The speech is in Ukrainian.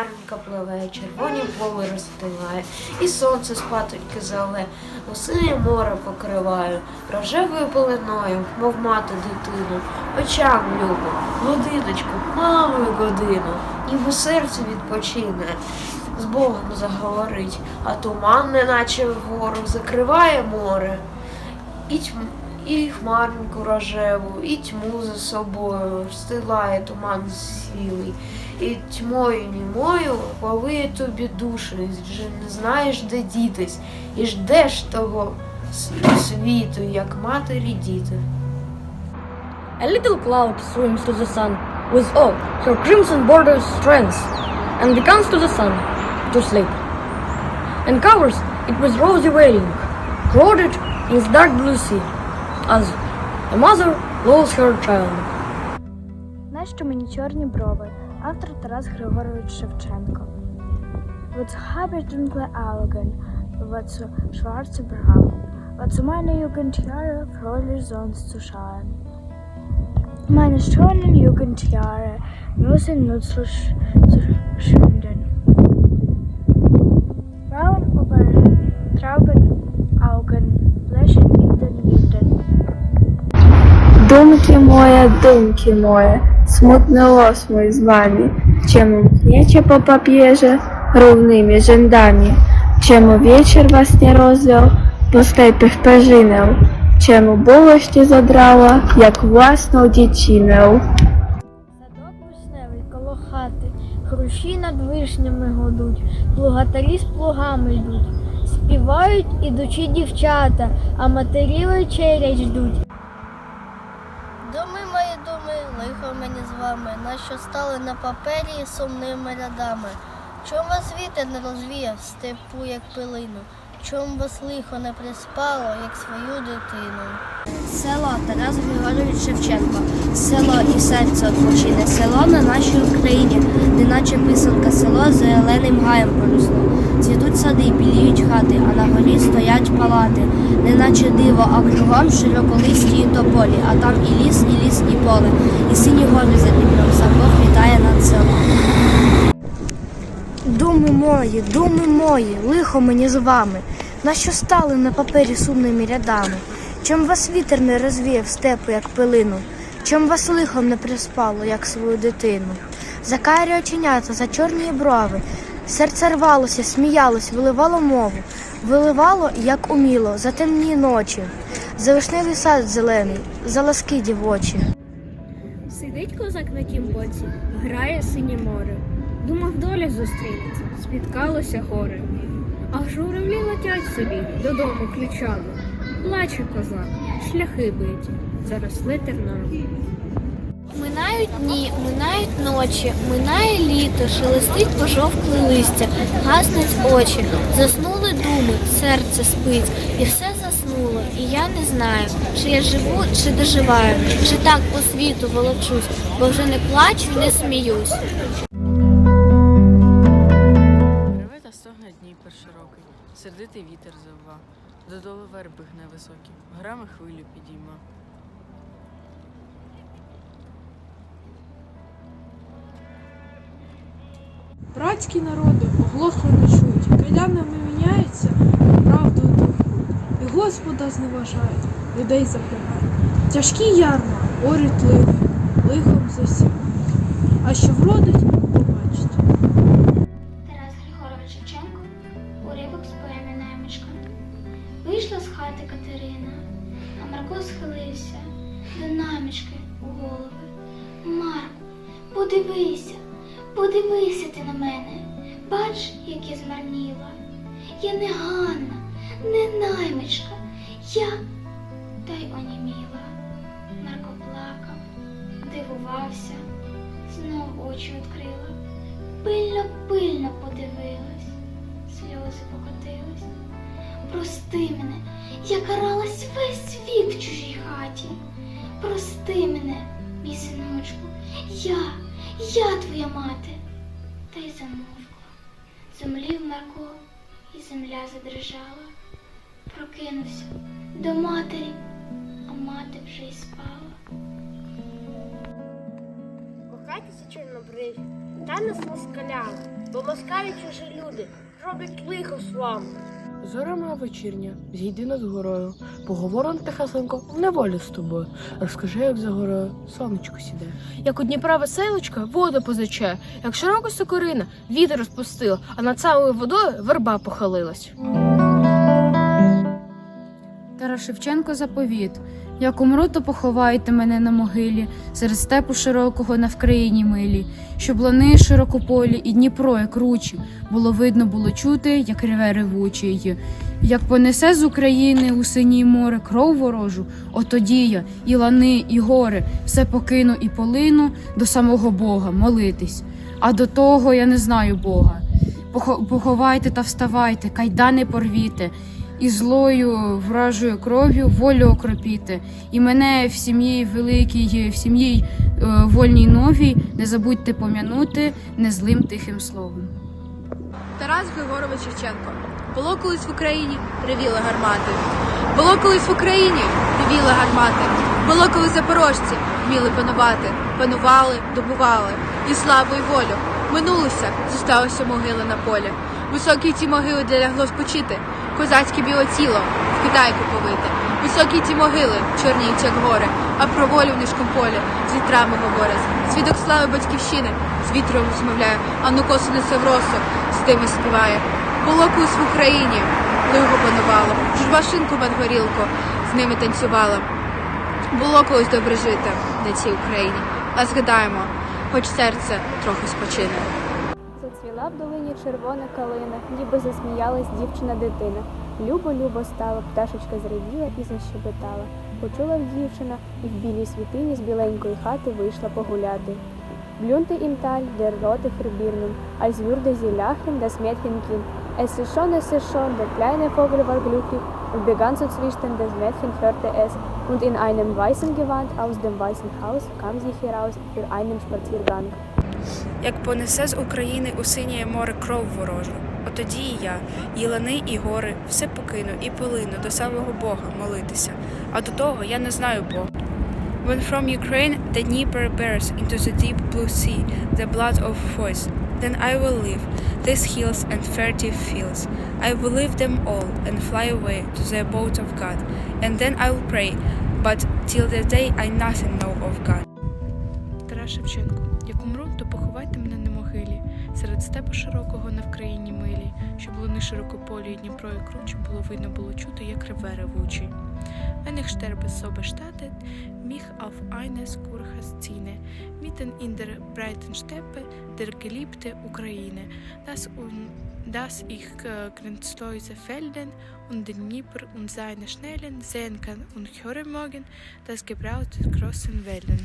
річка пливе, червоні поле розстилає, і сонце спатоньки зале, синє море покриває, рожевою пеленою, мов мати дитину, очам любо, годиночку, мамою годину, ніби серце відпочине, з Богом заговорить, а туман, неначе ворог, закриває море. І, тьм, і хмаринку рожеву, і тьму за собою стилає туман сілий, і тьмою німою повиє тобі душу, і вже не знаєш, де дітись, і ждеш того світу, як матері діти. A little cloud swims to the sun with all her crimson borders strands, and beckons to the sun to sleep, and covers it with rosy veiling, clothed in its dark blue sea, as a mother lulls her child. Нащо мені чорні брови? Автор Тарас Григорович Шевченко. Dunkle Augen? Wozu schwarze Brauen? Wozu meine Jugendjahre fröhlich sonst zu schauen? Meine schönen Jugendjahre müssen nutzlos zu schwinden. Думки думki moje, smutny los mój z wami, czemu mkniecie po papierze równymi rzędami, czemu wieczór was nie rozwiał, po sklepach perzynę, czemu bułość zadrała, jak własną dziecinę. Садок коло хати, хрущі над вишнями годуть, плугатарі з плугами йдуть, співають ідучі дівчата, а матері вечерять ждуть. Лихо мені з вами, нащо стали на папері сумними рядами. Чом вас вітер не розвіяв степу, як пилину? Чом вас лихо не приспало, як свою дитину? Село Тарас Григорович Шевченко. Село і серце відпочине. Село на нашій Україні, неначе писанка, село зеленим гаєм поросло. Цвітуть сади, біліють хати, а на горі стоять палати, неначе диво, а кругом широколисті і тополі, а там і ліс, і ліс, і поле, і сині гори за Дніпром, сам вітає над селом. Думи мої, думи мої, лихо мені з вами, нащо стали на папері сумними рядами? Чом вас вітер не розвіяв степу, як пилину? Чом вас лихом не приспало, як свою дитину? За карі оченята, за чорні брови, серце рвалося, сміялось, виливало мову, виливало, як уміло, за темні ночі, за вишневий сад зелений, за ласки дівочі. Сидить козак на тім боці, грає синє море. Думав, доля зустрінеться, спіткалося горе. А журавлі летять собі додому ключами. Плаче козак, шляхи биті, заросли тернами. Минають дні, минають ночі, минає літо, шелестить пожовкле листя, гаснуть очі, заснули думи, серце спить, і все заснуло, і я не знаю, чи я живу, чи доживаю, чи так по світу волочусь, бо вже не плачу не сміюсь. Сердитий вітер завва, додолу верби гне високі, горами хвилю підійма. Братські народи оглохло не чують, кайданами міняються, правду духу, і Господа зневажають, людей запрягають. Тяжкі ярма, орють лихо, лихом засім. А що вродить, Бач, як я змарніла. Я не Ганна, не наймичка, я та й оніміла. Марко плакав, дивувався, знов очі відкрила. Пильно, пильно подивилась, сльози покотились. Прости мене, я каралась весь вік в чужій хаті. Прости мене, мій синочку, я, я твоя мати. Та й замовкла. Зумлів Марко, і земля задрижала. Прокинувся до матері, а мати вже й спала. Кохайтеся чорнобриві, та з москалями, бо москалі чужі люди роблять лихо славу. Зоря моя вечірня, зійди над горою, поговоримо Тихасенко, в неволі з тобою. Розкажи, як за горою сонечко сіде. Як у Дніпра веселочка воду позиче, як широка сокорина вітер розпустила, а над самою водою верба похилилась. Тарас Шевченко заповіт. Як умру, то поховайте мене на могилі, серед степу широкого на Вкраїні милі, щоб лани широкополі і Дніпро, як ручі, було видно, було чути, як реве ревучий. Як понесе з України у синій море кров ворожу, от тоді я і лани, і гори, все покину і полину до самого Бога молитись. А до того я не знаю Бога. Похо- Поховайте та вставайте, кайдани порвіте, і злою вражою кров'ю волю окропіти. І мене в сім'ї великій, в сім'ї е, вольній новій не забудьте пом'янути незлим тихим словом. Тарас Григорович Шевченко. Було колись в Україні ревіли гармати. Було колись в Україні ревіли гармати. Було колись запорожці вміли панувати, панували, добували і славу, і волю. Минулося, зосталося могили на полі. Високі ті могили, де лягло спочити, козацьке біле тіло в китайку повите. Високі ті могили, чорніють, як гори, а про волю в нишком полі з вітрами говорять. Свідок слави батьківщини з вітром розмовляє, а ну косу несе в росу, з тими співає. Було колись в Україні, лихо панувало, журба шинку мед горілку, з ними танцювала. Було колись добре жити на цій Україні, а згадаємо, хоч серце трохи спочине. Зацвіла в долині червона калина, ніби засміялась дівчина дитина. Любо-любо стало, пташечка зраділа і защебетала. Почула дівчина і в білій світині з біленької хати вийшла погуляти. Tal der rote Verbirnen, als würde sie lachen, das Mädchen Kind. Es ist schon, es ist schon, der kleine Vogel war glücklich und begann zu zwitschern, das Mädchen hörte es, und in einem weißen Gewand aus dem weißen Haus kam sie heraus für einen Spaziergang. Як понесе з України у синє море кров ворожу, от тоді і я, і лани, і гори, все покину і полину до самого Бога молитися. А до того я не знаю Бога. When from Ukraine the Dnieper bears into the deep blue sea the blood of voice, then I will leave these hills and fertile fields. I will leave them all and fly away to the abode of God, and then I will pray, but till the day I nothing know of God. Тарас Шевченко. Поховайте мене на могилі, серед степу широкого на Вкраїні милі, щоб луни широкополі і Дніпро і круче було чути, як реве ревучий. Wenn ich sterbe, so bestattet mich auf eines Kurhas Zine, mitten in der breiten Steppe der geliebte Ukraine, das, un, das ich äh, grenzlose Felden und den Dnieper und seine Schnellen sehen kann und hören morgen das Gebraut der großen Wellen.